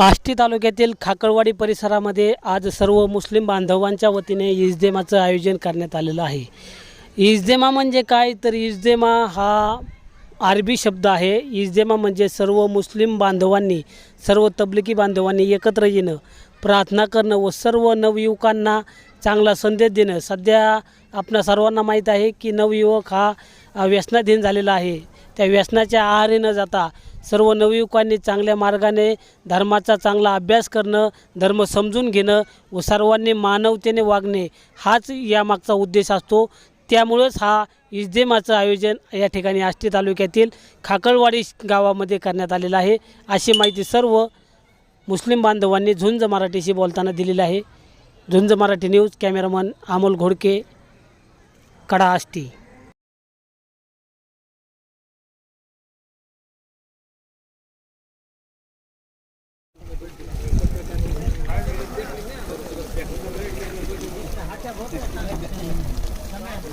आष्टी तालुक्यातील खाकळवाडी परिसरामध्ये आज सर्व मुस्लिम बांधवांच्या वतीने इजदेमाचं आयोजन करण्यात आलेलं आहे. इजदेमा म्हणजे काय? तर इजदेमा हा अरबी शब्द आहे. इजदेमा म्हणजे सर्व मुस्लिम बांधवांनी सर्व तबलिकी बांधवांनी एकत्र येणं प्रार्थना करणं व सर्व नवयुवकांना चांगला संदेश देणं. सध्या आपणा सर्वांना माहीत आहे की नवयुवक हा व्यसनाधीन झालेला आहे. त्या व्यसनाच्या आहारी न जाता सर्व नवयुवकांनी चांगल्या मार्गाने धर्माचा चांगला अभ्यास करणं धर्म समजून घेणं व सर्वांनी मानवतेने वागणे हाच यामागचा उद्देश असतो. त्यामुळंच हा इजदेमाचं आयोजन या ठिकाणी आष्टी तालुक्यातील खाकळवाडी गावामध्ये करण्यात आलेलं आहे. अशी माहिती सर्व मुस्लिम बांधवांनी झुंज मराठीशी बोलताना दिलेली आहे. Zunj Marathi news cameraman Amol Ghodke Kada Ashti.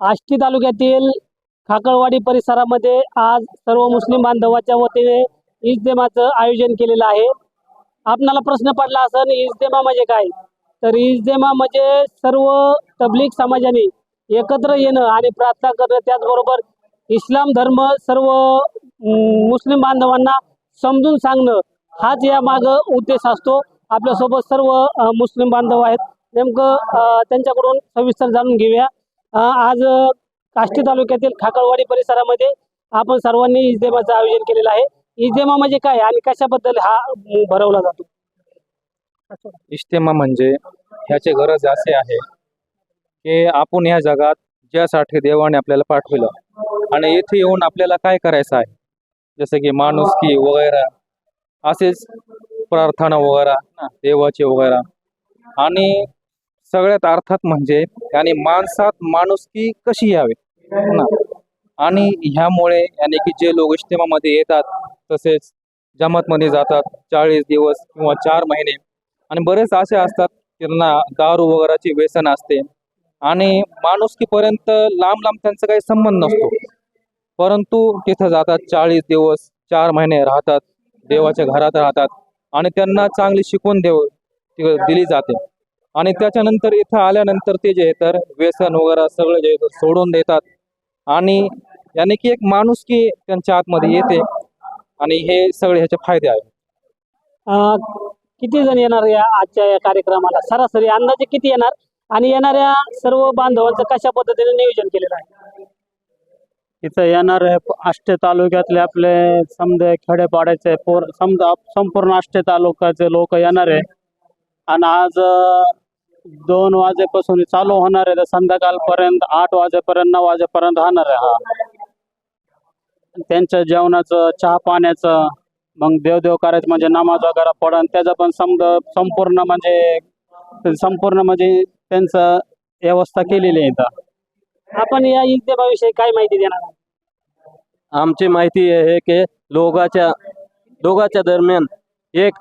Ashti तालुक्यातील खाकळवाडी परिसरामध्ये आज सर्व मुस्लिम बांधवाच्या वतीने इजदेमाचं आयोजन केलेलं आहे. आपणाला प्रश्न पडला असेल इजदेमा म्हणजे काय? तर इजदेमा म्हणजे सर्व तबलीग समाजाने एकत्र येणं आणि प्रार्थना करणं त्याचबरोबर इस्लाम धर्म सर्व मुस्लिम बांधवांना समजून सांगणं हाच या माग उद्देश असतो. आपल्यासोबत सर्व मुस्लिम बांधव आहेत. नेमकं त्यांच्याकडून सविस्तर जाणून घेऊया. आज काष्टी तालुक्यातील खाकळवाडी परिसरामध्ये आपण सर्वांनी इजदेमाचं आयोजन केलेलं आहे. इजदेमा म्हणजे काय आणि कशाबद्दल हा भरवला जातो? इज्तेमा म्हणजे ह्याची गरज असे आहे की आपण या जगात ज्यासाठी देवाने आपल्याला पाठविलं आणि येथे येऊन आपल्याला काय करायचं आहे? जसं की माणुसकी वगैरे असेच प्रार्थना वगैरे देवाचे वगैरे. आणि सगळ्यात अर्थात म्हणजे आणि माणसात माणुसकी कशी यावे ना? आणि ह्यामुळे याने की जे लोक इज्तेमामध्ये येतात तसेच जमातमध्ये जातात चाळीस दिवस किंवा चार महिने. आणि बरेच असे असतात त्यांना दारू वगैरेची व्यसन असते. आणि माणुसकीपर्यंत लांब लांब त्यांचा काही संबंध नसतो. परंतु तिथं जातात चाळीस दिवस चार महिने राहतात देवाच्या घरात राहतात आणि त्यांना चांगली शिकवण देव दिली जाते. आणि त्याच्यानंतर इथं आल्यानंतर ते जे तर व्यसन वगैरे सगळं जे सोडून देतात. आणि याने की एक माणूस की त्यांच्या आतमध्ये येते आणि हे सगळे ह्याचे फायदे आहेत. किती जण येणार या आजच्या या कार्यक्रमाला? सरासरी अंदाजे किती येणार? आणि येणाऱ्या सर्व बांधवांचं कशा पद्धतीने नियोजन केलेलं आहे? इथं येणारे आष्टे तालुक्यातले आपले समजे खेडेपाड्याचे पोर समजा संपूर्ण आष्टे तालुक्याचे लोक येणार आहे. आणि आज दोन वाजेपासून चालू होणार आहे. तर संध्याकाळपर्यंत आठ वाजेपर्यंत नऊ वाजेपर्यंत राहणार आहे हा. त्यांच्या जेवणाचं चहा पाण्याचं मग देवदेव करायचं म्हणजे नमाज वगैरे पडन त्याचं पण समज संपूर्ण म्हणजे संपूर्ण म्हणजे त्यांचं व्यवस्था केलेली आहे इथं. आपण या इज्तेमाविषयी काय माहिती देणार आहात? आमची माहिती ये है कि लोगाच्या दरमियान एक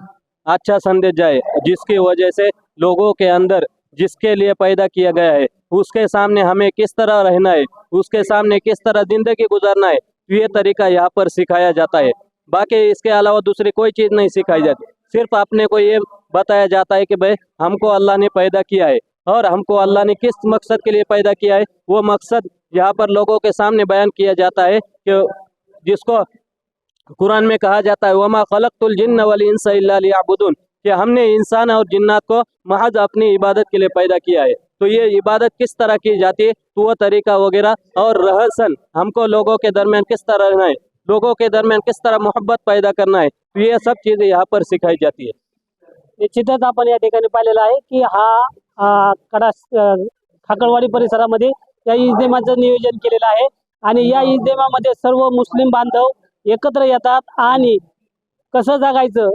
अच्छा संदेश जाए जिसकी वजह से लोगों के अंदर, जिसके लिए पैदा किया गया है, उसके सामने हमें किस तरह रहना है, उसके सामने किस तरह ज़िंदगी गुजारना है ये तरीका यहाँ पर सिखाया जाता है। बाकी इसके अलावा दूसरी कोई चीज़ नहीं सिखाई जाती। सिर्फ़ अपने को ये बताया जाता है कि भाई, हमको अल्लाह ने पैदा किया है। और हमको अल्लाह ने किस मकसद के लिए पैदा किया है, वो मकसद यहाँ पर लोगों के सामने बयान किया जाता है कि जिसको कुरान में कहा जाता है, वमा खलकतुल जिन्न वल इंस कि हमने इंसान और जिन्नात को महज अपनी इबादत के लिए पैदा किया है। तो ये इबादत किस तरह की जाती है? तो वो तरीका वगैरह और रहसन हमको लोगों के दरमियान किस तरह रहना है, लोगों के दरमियान किस तरह मोहब्बत पैदा करना है तो ये सब चीज़ें यहाँ पर सिखाई जाती है। निश्चितच आपण या ठिकाणी आहे की हा कडा खाकळवाडी परिसरामध्ये या इजदेमाचं नियोजन केलेलं आहे. आणि या इजदेमामध्ये सर्व मुस्लिम बांधव एकत्र येतात आणि कसं जगायचं?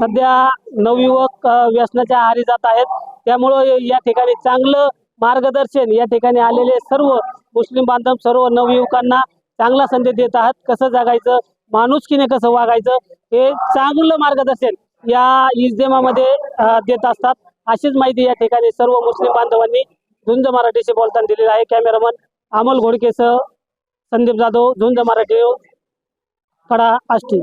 सध्या नवयुवक व्यसनाच्या आहारी जात आहेत. त्यामुळं या ठिकाणी चांगलं मार्गदर्शन या ठिकाणी आलेले सर्व मुस्लिम बांधव सर्व नवयुवकांना चांगला संदेश देत आहात. कसं जगायचं? माणुसकीने कसं वागायचं? हे चांगलं मार्गदर्शन या इजदेमामध्ये देत असतात. अशीच माहिती या ठिकाणी सर्व मुस्लिम बांधवांनी झुंज मराठीशी बोलताना दिलेली आहे. कॅमेरामन अमोल घोडकेसह संदीप जाधव झुंज मराठी कडा आष्टी.